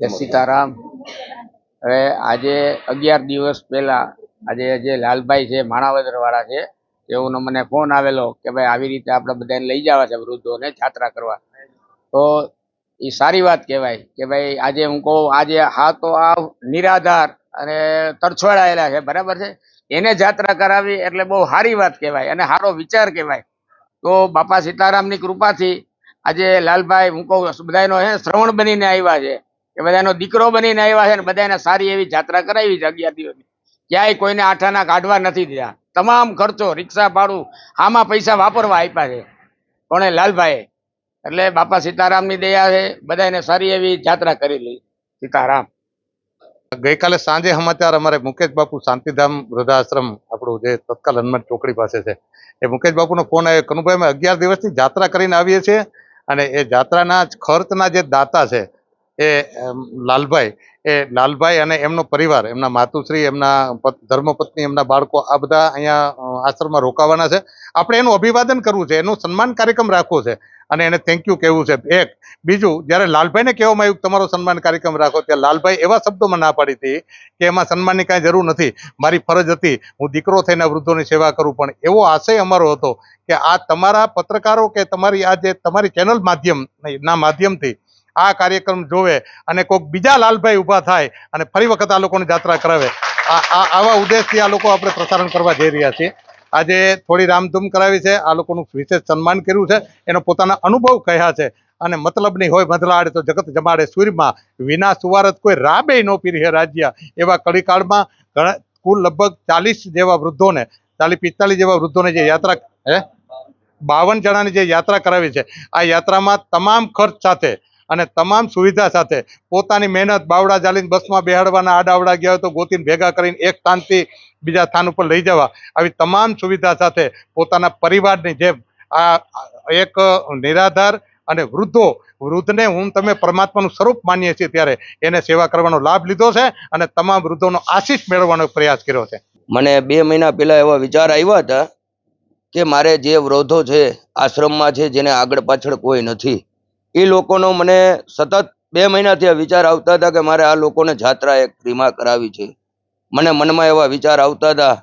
જય સીતારામ. હવે આજે અગિયાર દિવસ પહેલા આજે જે લાલભાઈ છે માણાવદર વાળા છે તેઓનો મને ફોન આવેલો કે ભાઈ આવી રીતે આપણે બધાને લઈ જવા છે વૃદ્ધોને છાત્રા કરવા. તો એ સારી વાત કહેવાય કે ભાઈ આજે હું કહું આજે હા તો આ નિરાધાર અને તરછોડાયેલા છે બરાબર છે? એને જાત્રા કરાવી એટલે બહુ સારી વાત કહેવાય અને સારો વિચાર કહેવાય. તો બાપા સીતારામની કૃપાથી આજે લાલભાઈ હું કહું બધાનો હે શ્રવણ બનીને આવ્યા છે. કે બધાનો દીકરો બનીને આવ્યા છે ને બધાને સારી એવી જાત્રા કરાવી છે અગિયાર ક્યાંય કોઈને આઠાના કાઢવા નથી દીધા. તમામ ખર્ચો રિક્ષા ભાડું આમાં પૈસા વાપરવા આપ્યા છે. કોણે? લાલભાઈ એટલે બાપા સીતારામની દયા છે. બધાને સારી એવી જાત્રા કરેલી સીતારામ. ગઈકાલે સાંજે સમાચાર અમારે મુકેશ બાપુ શાંતિધામ વૃદ્ધાશ્રમ, આપણું જે તત્કાલ હનુમાન ચોકડી પાસે છે. એ મુકેશ બાપુનો ફોન આવ્યો. કનુભાઈ, અમે અગિયાર દિવસથી જાત્રા કરીને આવીએ છીએ અને એ જાત્રાના ખર્ચના જે દાતા છે એ લાલભાઈ. એ, લાલભાઈ અને એમનો પરિવાર, એમના માતુશ્રી, એમના ધર્મપત્ની, એમના બાળકો, આ બધા અહીંયા આશ્રમમાં રોકાવાના છે. આપણે એનું અભિવાદન કરવું છે, એનું સન્માન કાર્યક્રમ રાખવો છે. અને એને થેન્ક યુ કહેવું છે. એક, બીજું, જ્યારે લાલભાઈને કહેવામાં આવ્યું તમારો સન્માન કાર્યક્રમ રાખો, ત્યારે લાલભાઈ એવા શબ્દોમાં ના પાડી હતી કે એમાં સન્માનની કાંઈ જરૂર નથી. મારી ફરજ હતી, હું દીકરો થઈને વૃદ્ધોની સેવા કરું, પણ એવો આશય અમારો હતો કે આ તમારા પત્રકારો કે તમારી આ જે, તમારી ચેનલ માધ્યમ ના માધ્યમથી આ કાર્યક્રમ જોવે અને કોઈક બીજા લાલભાઈ ઊભા થાય અને ફરી વખત આ લોકોની જાત્રા કરાવે. આવા ઉદ્દેશથી આ લોકો આપણે પ્રસારણ કરવા જઈ રહ્યા છીએ. આજે થોડી રામધૂમ કરાવી છે. આ લોકોનું વિશેષ સન્માન કર્યું છે. એનો પોતાના અનુભવ કહ્યા છે. અને મતલબની હોય મધલાડે તો જગત જમાડે સૂરમાં. વિના સુવારત કોઈ રાબે નો પીરી રાજ્ય. એવા કડીકાળમાં કુલ લગભગ ચાલીસ જેવા વૃદ્ધોને, ચાલીસ પિસ્તાલીસ જેવા વૃદ્ધોને જે યાત્રા, હે? બાવન જણાની જે યાત્રા કરાવી છે. આ યાત્રામાં તમામ ખર્ચ સાથે અને તમામ સુવિધા સાથે પોતાની મહેનત બાવડા ચાલીને બસમાં બેહાડવાના આડાવડા ગયા હોય તો ગોતીને ભેગા કરીને એક સ્થાનથી બીજા સ્થાન ઉપર લઈ જવા. આવી તમામ સુવિધા સાથે પોતાના પરિવારની જેમ આ એક નિરાધાર અને વૃદ્ધો, વૃદ્ધને હું તમે પરમાત્માનું સ્વરૂપ માનીએ છીએ ત્યારે એને સેવા કરવાનો લાભ લીધો છે અને તમામ વૃદ્ધોનો આશીષ મેળવવાનો પ્રયાસ કર્યો છે. મને બે મહિના પહેલા એવા વિચાર આવ્યા હતા કે મારે જે વૃદ્ધો છે, આશ્રમમાં છે, જેને આગળ પાછળ કોઈ નથી. એ લોકોનો મને સતત બે મહિનાથી વિચાર આવતા હતા કે મારે આ લોકોને જાત્રા એક ફ્રીમાં કરાવી છે. મને મનમાં એવા વિચાર આવતા હતા.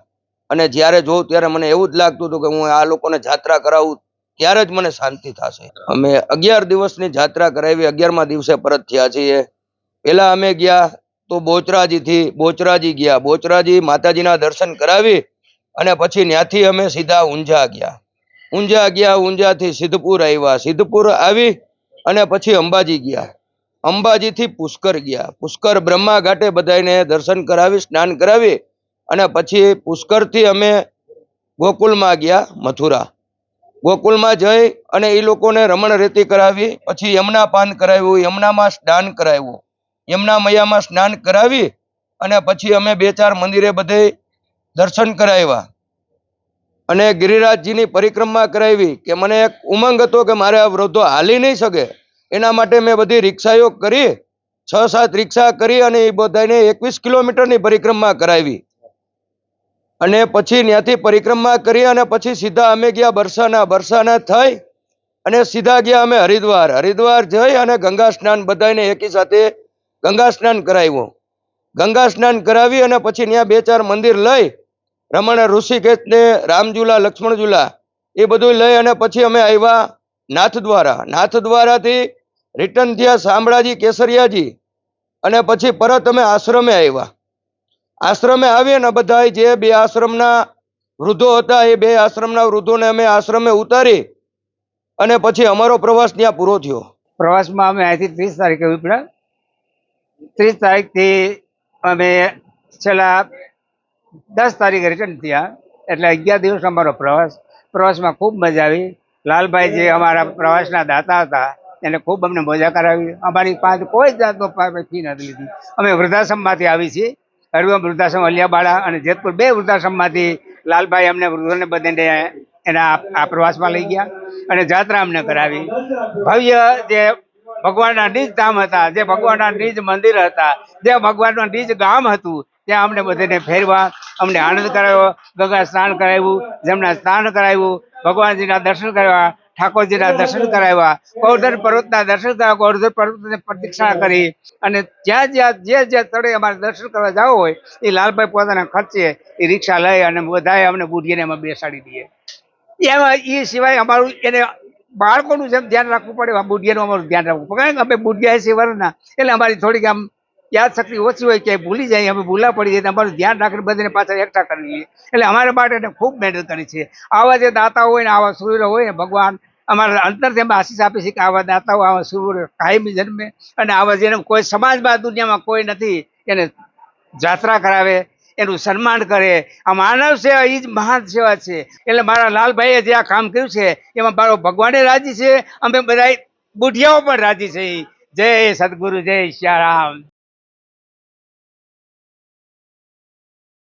અને જ્યારે જોઉં ત્યારે મને એવું જ લાગતું હતું કે હું આ લોકોને જાત્રા કરાવું ત્યારે જ મને શાંતિ થશે. અમે અગિયાર દિવસની જાત્રા કરાવી, અગિયારમા દિવસે પરત થયા છીએ. પેલા અમે ગયા તો બોચરાજીથી બોચરાજી ગયા. બોચરાજી માતાજીના દર્શન કરાવી અને પછી ત્યાંથી અમે સીધા ઊંઝા ગયા. ઊંઝા ગયા, ઊંઝાથી સિદ્ધપુર આવ્યા. સિદ્ધપુર આવી અને પછી અંબાજી ગયા. અંબાજીથી પુષ્કર ગયા. પુષ્કર બ્રહ્મા ઘાટે બધાને દર્શન કરાવી, સ્નાન કરાવી અને પછી પુષ્કરથી અમે ગોકુલમાં ગયા, મથુરા. ગોકુલમાં જઈ અને એ લોકોને રમણ રેતી કરાવી, પછી યમુના પાન કરાવ્યું, યમુનામાં સ્નાન કરાવ્યું. યમુના મૈયામાં સ્નાન કરાવી અને પછી અમે બે ચાર મંદિરે બધે દર્શન કરાવ્યા. અને ગિરિરાજજીની પરિક્રમા કરાવી કે મને એક ઉમંગ હતો કે મારે આ વૃદ્ધો હાલી નહીં શકે. એના માટે મેં બધી રિક્ષાઓ કરી છ સાત રિક્ષા કરી અને એ બધાને એકવીસ કિલોમીટરની પરિક્રમા કરાવી. અને પછી ત્યાંથી પરિક્રમા કરી અને પછી સીધા અમે ગયા બરસાના. બરસાના થઈ અને સીધા ગયા અમે હરિદ્વાર. હરિદ્વાર જઈ અને ગંગા સ્નાન બધાને એકી સાથે ગંગા સ્નાન કરાવ્યું. ગંગા સ્નાન કરાવી અને પછી ત્યાં બે ચાર મંદિર લઈ રમણ, ઋષિકેશ ને રામઝુલા લક્ષ્મણઝુલા એ બધું લઈ અને પછી અમે આવ્યા નાથદ્વારા નાથદ્વારાથી રિટર્ન થયા શામળાજી, કેસરિયાજી અને પછી પરત અમે આશ્રમે આવ્યા. આશ્રમે આવીએ ને બધા જે બે આશ્રમના વૃદ્ધો હતા, એ બે આશ્રમના વૃદ્ધોને અમે આશ્રમે ઉતારી અને પછી અમારો પ્રવાસ ત્યાં પૂરો થયો. પ્રવાસમાં અમે અહીંથી ત્રીસ તારીખે ઉપડ્યા ત્રીસ તારીખથી અમે છેલ્લા દસ તારીખે રિટર્ન થયા. એટલે અગિયાર દિવસ અમારો પ્રવાસ. પ્રવાસમાં ખૂબ મજા આવી. લાલભાઈ જે અમારા પ્રવાસના દાતા હતા, એને ખૂબ અમને મજા કરાવી. અમારી પાસે કોઈ જાતનો ફી નથી લીધી અમે વૃદ્ધાશ્રમમાંથી આવી છીએ. હરવમ વૃદ્ધાશ્રમ અલિયાબાળા અને જેતપુર બે વૃદ્ધાશ્રમમાંથી લાલભાઈ અમને વૃદ્ધોને બધાને એના આ- આ પ્રવાસમાં લઈ ગયા અને જાત્રા અમને કરાવી. ભવ્ય જે ભગવાનના નિજ ધામ હતા, જે ભગવાનના નિજ મંદિર હતા, જે ભગવાનનું નિજ ગામ હતું ત્યાં અમને બધાને ફેરવા, અમને આનંદ કરાવ્યો ગંગા સ્નાન કરાવ્યું જમના સ્નાન કરાવ્યું ભગવાનજીના દર્શન કરાવ્યા ઠાકોરજીના દર્શન કરાવ્યા ગોવર્ધન પર્વતના દર્શન કરાવ્યા ગોવર્ધન પર્વતની પ્રતિક્ષા કરી અને જ્યાં જ્યાં જે જે સ્થળે અમારે દર્શન કરવા જવું હોય, એ લાલભાઈ પોતાના ખર્ચે એ રિક્ષા લઈ અને બધાએ અમને બુઢીને એમાં બેસાડી દઈએ. એમાં એ સિવાય અમારું એને બાળકોનું જેમ ધ્યાન રાખવું પડે બુઢિયાનું અમારું ધ્યાન રાખવું પડે. અમે બુઢિયા એસી વર્ષના એટલે અમારી થોડીક આમ યાદ શક્તિ ઓછી હોય કે ભૂલી જાય, અમે ભૂલા પડી જાય અમારું ધ્યાન રાખીને બધાને પાછળ એકઠા કરી લઈએ. એટલે અમારા માટે ખૂબ મહેનત કરી છે. આવા જે દાતા હોય ને, આવા સૂર્ય હોય ને, ભગવાન અમારા અંતરથી અમે આશીષ આપે છે કે આવા દાતાઓ, આવા સૂર્ય કાયમી જન્મે અને આવા જેને કોઈ સમાજમાં, દુનિયામાં કોઈ નથી, એને જાત્રા કરાવે, એનું સન્માન કરે. આ માનવ સેવા એ જ મહાન સેવા છે. એટલે મારા લાલભાઈએ જે આ કામ કર્યું છે, એમાં મારો ભગવાને રાજી છે, અમે બધા બુઢિયાઓ પણ રાજી છે. જય સદગુરુ, જય શ્યારામ.